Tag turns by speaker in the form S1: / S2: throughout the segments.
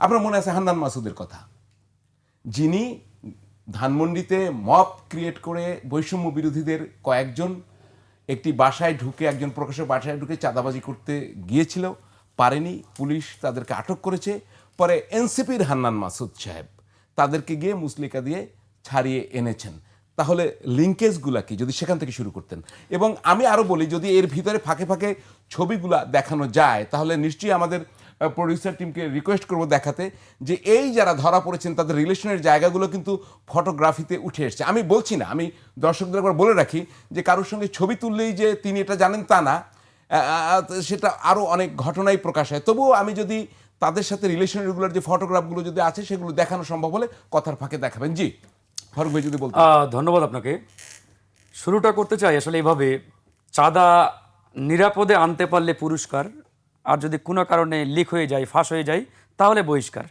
S1: আপনার মনে আছে হান্নান মাসুদের কথা? যিনি ধানমন্ডিতে মব ক্রিয়েট করে বৈষম্য বিরোধীদের কয়েকজন, একটি বাসায় ঢুকে, একজন প্রকাশের বাসায় ঢুকে চাঁদাবাজি করতে গিয়েছিল, পারেনি, পুলিশ তাদেরকে আটক করেছে। পরে এনসিপির হান্নান মাসুদ সাহেব তাদেরকে গিয়ে মুসলিকা দিয়ে ছাড়িয়ে এনেছেন। তাহলে লিঙ্কেজগুলা কি? যদি সেখান থেকে শুরু করতেন। এবং আমি আরও বলি, যদি এর ভিতরে ফাঁকে ফাঁকে ছবিগুলা দেখানো যায়, তাহলে নিশ্চয়ই আমাদের প্রডিউসার টিমকে রিকোয়েস্ট করব দেখাতে যে এই যারা ধরা পড়েছেন তাদের রিলেশনের জায়গাগুলো কিন্তু ফটোগ্রাফিতে উঠে এসছে। আমি বলছি না আমি দর্শকদের একবার বলে রাখি যে কারোর সঙ্গে ছবি তুললেই যে তিনি এটা জানেন তা না সেটা আরও অনেক ঘটনাই প্রকাশ হয়। তবুও আমি যদি তাদের সাথে রিলেশন রেগুলার যে ফটোগ্রাফগুলো যদি আছে সেগুলো দেখানো সম্ভব হলে কথার ফাঁকে দেখাবেন। জি ফারুক ভাই যদি
S2: আহ, ধন্যবাদ আপনাকে। শুরুটা করতে চাই আসলে এইভাবে চাঁদা নিরাপদে আনতে পারলে পুরস্কার আর যদি কোনো কারণে লিক হয়ে যায় ফাঁস হয়ে যায় তাহলে বহিষ্কার।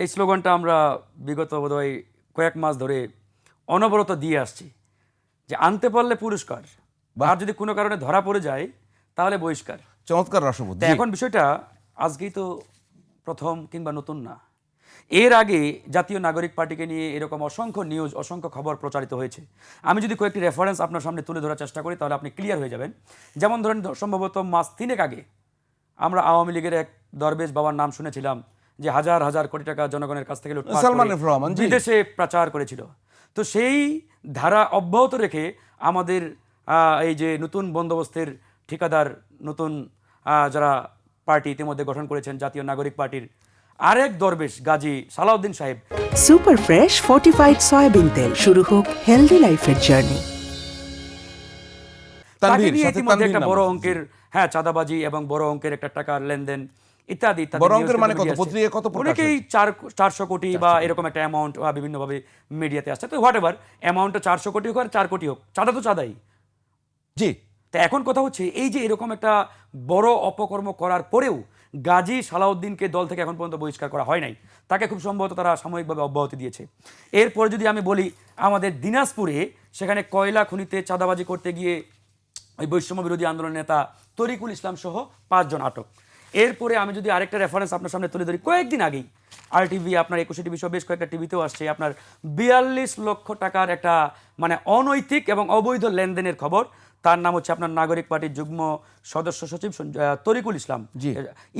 S2: এই স্লোগানটা আমরা বিগত বোধহয় কয়েক মাস ধরে অনবরত দিয়ে আসছি যে আনতে পারলে পুরস্কার বা আর যদি কোনো কারণে ধরা পড়ে যায় তাহলে বহিষ্কার।
S1: চমৎকার রসবোধ
S2: তা এখন বিষয়টা আজকেই তো প্রথম কিংবা নতুন না। এর আগে জাতীয় নাগরিক পার্টিকে নিয়ে এরকম অসংখ্য নিউজ অসংখ্য খবর প্রচারিত হয়েছে। আমি যদি কয়েকটি রেফারেন্স আপনার সামনে তুলে ধরার চেষ্টা করি তাহলে আপনি ক্লিয়ার হয়ে যাবেন। যেমন ধরেন সম্ভবত মাস তিনেক আগে আমরা আওয়ামী লীগের এক দরবেশ বাবার নাম শুনেছিলাম যে হাজার হাজার কোটি টাকা জনগণের কাছ থেকে
S1: সালমান রহমান,
S2: বিদেশে প্রচার করেছিল। তো সেই ধারা অব্যাহত রেখে আমাদের আহ, এই যে নতুন বন্দোবস্তের ঠিকাদার নতুন যারা পার্টি ইতিমধ্যে গঠন করেছেন জাতীয় নাগরিক পার্টির আরেক দরবেশ গাজী সালাউদ্দিন সাহেব।
S3: সুপার ফ্রেশ ফর্টিফাইড সয়াবিন তেল। শুরু হোক হেলদি লাইফের জার্নি
S2: তাকে
S1: তানভীর,
S2: ইতিমধ্যে একটা বড় অঙ্কের হ্যাঁ চাঁদাবাজি এবং বড় অঙ্কের একটা টাকার লেনদেন ইত্যাদি ইত্যাদি
S1: বড় অঙ্কের মানে কত?
S2: বেরিয়ে
S1: কত
S2: অনেকেই চার চারশো কোটি বা এরকম একটা অ্যামাউন্ট বা বিভিন্নভাবে মিডিয়াতে আসছে। তো হোয়াট এভার অ্যামাউন্টটা চারশো কোটি হোক আর চার কোটি হোক চাঁদা তো চাঁদাই।
S1: জি।
S2: তা এখন কথা হচ্ছে এই যে এরকম একটা বড় অপকর্ম করার পরেও গাজী সালাউদ্দিনকে দল থেকে এখন পর্যন্ত বহিষ্কার করা হয় নাই। তাকে খুব সম্ভবত তারা সাময়িকভাবে অব্যাহতি দিয়েছে। এরপরে যদি আমি বলি আমাদের দিনাজপুরে সেখানে কয়লা খনিতে চাঁদাবাজি করতে গিয়ে ওই বৈষম্য বিরোধী আন্দোলনের নেতা তরিকুল ইসলাম সহ পাঁচজন আটক। এরপরে আমি যদি আরেকটা রেফারেন্স আপনার সামনে তুলে ধরি কয়েকদিন আগেই আর টিভি আপনার একুশে টিভি সহ বেশ কয়েকটা টিভিতেও আসছে আপনার বিয়াল্লিশ লক্ষ টাকার একটা মানে অনৈতিক এবং অবৈধ লেনদেনের খবর। তার নাম হচ্ছে আপনার নাগরিক পার্টির যুগ্ম সদস্য সচিব তরিকুল ইসলাম।
S1: জি।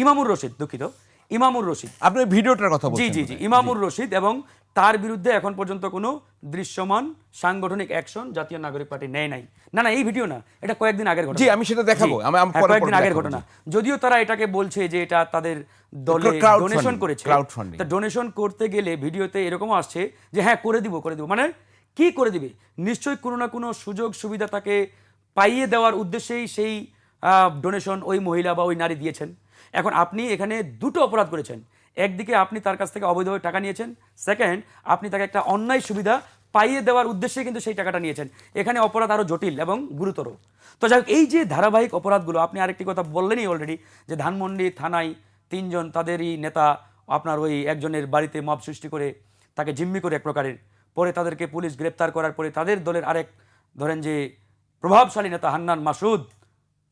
S2: ইমামুর রশিদ দুঃখিত। ইমামুর রশিদ।
S1: আপনি ভিডিওটার কথা
S2: জি জি জি। ইমামুর রশিদ এবং তার বিরুদ্ধে এখন পর্যন্ত কোনো দৃশ্যমান সাংগঠনিক অ্যাকশন জাতীয় নাগরিক পার্টি নেয় নাই। না না এই ভিডিও না এটা কয়েকদিন আগের ঘটনা।
S1: জি, আমি সেটা দেখাবো।
S2: হ্যাঁ, কয়েকদিন আগের ঘটনা। যদিও তারা এটাকে বলছে যে এটা তাদের দলে ডোনেশন করেছে। তা ডোনেশন করতে গেলে ভিডিওতে এরকম আসছে যে হ্যাঁ করে দিব করে দিব। মানে কি করে দিবে? নিশ্চয়ই কোনো না কোনো সুযোগ সুবিধা তাকে পাইয়ে দেওয়ার উদ্দেশ্যেই সেই ডোনেশন ওই মহিলা বা ওই নারী দিয়েছেন। এখন আপনি এখানে দুটো অপরাধ করেছেন। একদিকে আপনি তার কাছ থেকে অবৈধভাবে টাকা নিয়েছেন সেকেন্ড আপনি তাকে একটা অন্যায় সুবিধা পাইয়ে দেওয়ার উদ্দেশ্যে কিন্তু সেই টাকাটা নিয়েছেন। এখানে অপরাধ আরও জটিল এবং গুরুতর। তো যাই এই যে ধারাবাহিক অপরাধগুলো, আপনি আরেকটি কথা বললেনই অলরেডি যে ধানমন্ডি থানায় তিনজন তাদেরই নেতা আপনার ওই একজনের বাড়িতে মব সৃষ্টি করে তাকে জিম্মি করে এক প্রকারের। পরে তাদেরকে পুলিশ গ্রেপ্তার করার পরে তাদের দলের আরেক, ধরেন যে প্রভাবশালী নেতা হান্নান মাসুদ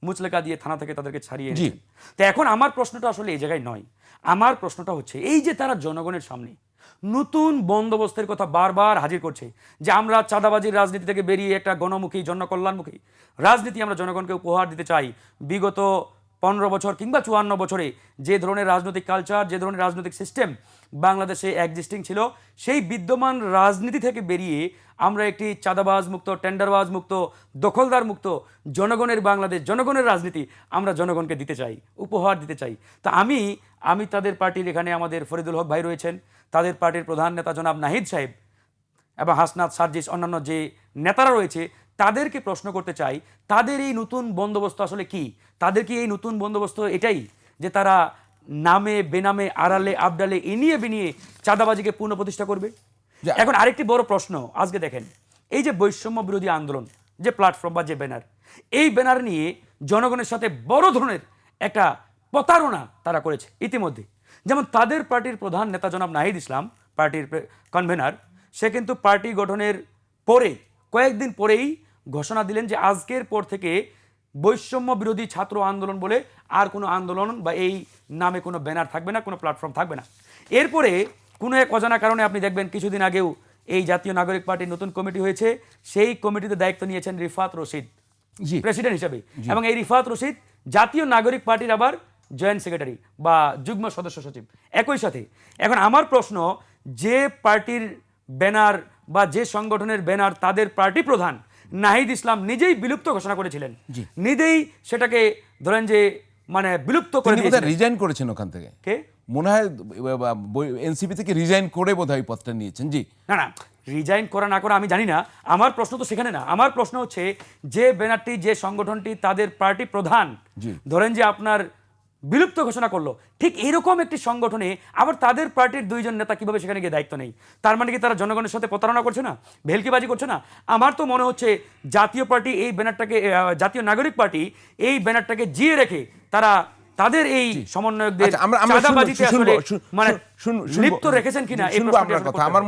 S2: মুচলেকা দিয়ে থানা থেকে তাদেরকে ছাড়িয়ে
S1: জি।
S2: এনেছেন। তো এখন আমার প্রশ্নটা আসলে এই জায়গায় নয়। আমার প্রশ্নটা হচ্ছে এই যে তারা জনগণের সামনে নতুন বন্দোবস্তের কথা বারবার হাজির করছে যে আমরা চাঁদাবাজির রাজনীতি থেকে বেরিয়ে একটা গণমুখী জনকল্যাণমুখী রাজনীতি আমরা জনগণকে উপহার দিতে চাই। বিগত পনেরো বছর কিংবা চুয়ান্ন বছরে যে ধরনের রাজনৈতিক কালচার যে ধরনের রাজনৈতিক সিস্টেম বাংলাদেশে এক্সিস্টিং ছিল, সেই বিদ্যমান রাজনীতি থেকে বেরিয়ে আমরা একটি চাঁদাবাজ মুক্ত টেন্ডারবাজ মুক্ত, দখলদার মুক্ত, জনগণের বাংলাদেশ, জনগণের রাজনীতি আমরা জনগণকে দিতে চাই, উপহার দিতে চাই। তা আমি আমি তাদের পার্টির এখানে আমাদের ফরিদুল হক ভাই রয়েছেন, তাদের পার্টির প্রধান নেতা জনাব নাহিদ সাহেব এবং হাসনাত সার্জিস অন্যান্য যে নেতারা রয়েছে তাদেরকে প্রশ্ন করতে চাই তাদের এই নতুন বন্দোবস্ত আসলে কি? তাদের কি এই নতুন বন্দোবস্ত এটাই? যে তারা নামে বেনামে আড়ালে আবডালে এনিয়ে বিনিয়ে চাঁদাবাজিকে পূর্ণ প্রতিষ্ঠা করবে এখন আরেকটি বড় প্রশ্ন আজকে দেখেন। এই যে বৈষম্য বিরোধী আন্দোলন যে প্ল্যাটফর্ম বা যে ব্যানার এই ব্যানার নিয়ে জনগণের সাথে বড় ধরনের একটা প্রতারণা তারা করেছে ইতিমধ্যে। যেমন তাদের পার্টির প্রধান নেতা জনাব নাহিদ ইসলাম পার্টির কনভেনার সে কিন্তু পার্টি গঠনের পরে কয়েকদিন পরেই ঘোষণা দিলেন যে আজকের পর থেকে বৈষম্য বিরোধী ছাত্র আন্দোলন বলে আর কোনো আন্দোলন বা এই নামে কোনো ব্যানার থাকবে না কোনো প্ল্যাটফর্ম থাকবে না। এরপরে কোনো এক অজানা কারণে আপনি দেখবেন কিছুদিন আগেও এই জাতীয় নাগরিক পার্টির নতুন কমিটি হয়েছে সেই কমিটিতে দায়িত্ব নিয়েছেন রিফাত রশিদ
S1: জি।
S2: প্রেসিডেন্ট হিসাবে। এবং এই রিফাত রশিদ জাতীয় নাগরিক পার্টির আবার জয়েন্ট সেক্রেটারি বা যুগ্ম সদস্য সচিব। একই সাথে এখন আমার প্রশ্ন যে পার্টির ব্যানার বা যে সংগঠনের ব্যানার তাদের পার্টি প্রধান নাহিদ ইসলাম নিজেই বিলুপ্ত ঘোষণা করেছিলেন। নিজেই সেটাকে ধরেন যে মানে বিলুপ্ত করে দিয়েছিলেন।
S1: রিজাইন করেছেন ওখান থেকে।
S2: কে?
S1: মনে হয় এনসিপি থেকে রিজাইন করে বোধহয় ওই পদটা নিয়েছেন জি।
S2: না না রিজাইন করা না করা আমি জানি না। আমার প্রশ্ন তো সেখানে না। আমার প্রশ্ন হচ্ছে যে ব্যানারটি যে সংগঠনটি তাদের পার্টি প্রধান ধরেন যে আপনার বিলুপ্ত ঘোষণা করল। ঠিক এরকম একটি সংগঠনে আবার তাদের পার্টির দুইজন নেতা কীভাবে সেখানে গিয়ে দায়িত্ব নেই? তার মানে কি তারা জনগণের সাথে প্রতারণা করছে না? ভেলকিবাজি করছে না? আমার তো মনে হচ্ছে জাতীয় পার্টি এই ব্যানারটাকে জাতীয় নাগরিক পার্টি এই ব্যানারটাকে জিয়ে রেখে তারা তাদের এই সমন্বয়কদের
S1: আচ্ছা,
S2: মানে লিপ্ত রেখেছেন কিনা এই
S1: কথা। আমার।